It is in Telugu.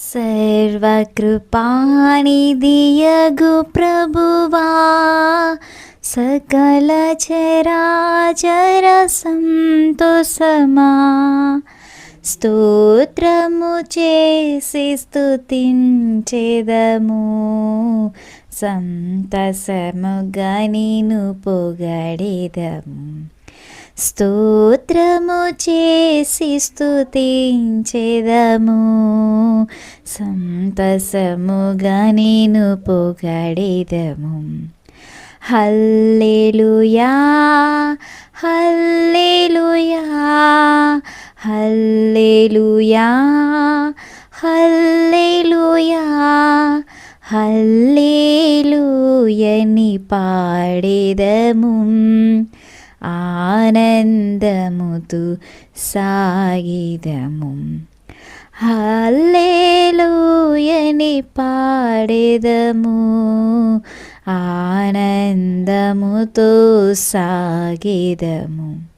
సర్వకృపానిదియగు ప్రభువా సకల చరాచర సంతోషమా స్తోత్రము చేసి స్తుతించెదము సంతసముగా గనిను పొగడెదము. స్తోత్రము చేసి స్తుతించెదము. సంతసముగా నేను పొగడేదము. హల్లేలుయా హల్లేలుయా హల్లేలుయా హల్లేలుయా హల్లేలుయని పాడేదము. ఆనందముతు సాగిదము. హల్లెలూయని పాడెదము. ఆనందముతో సాగిదము.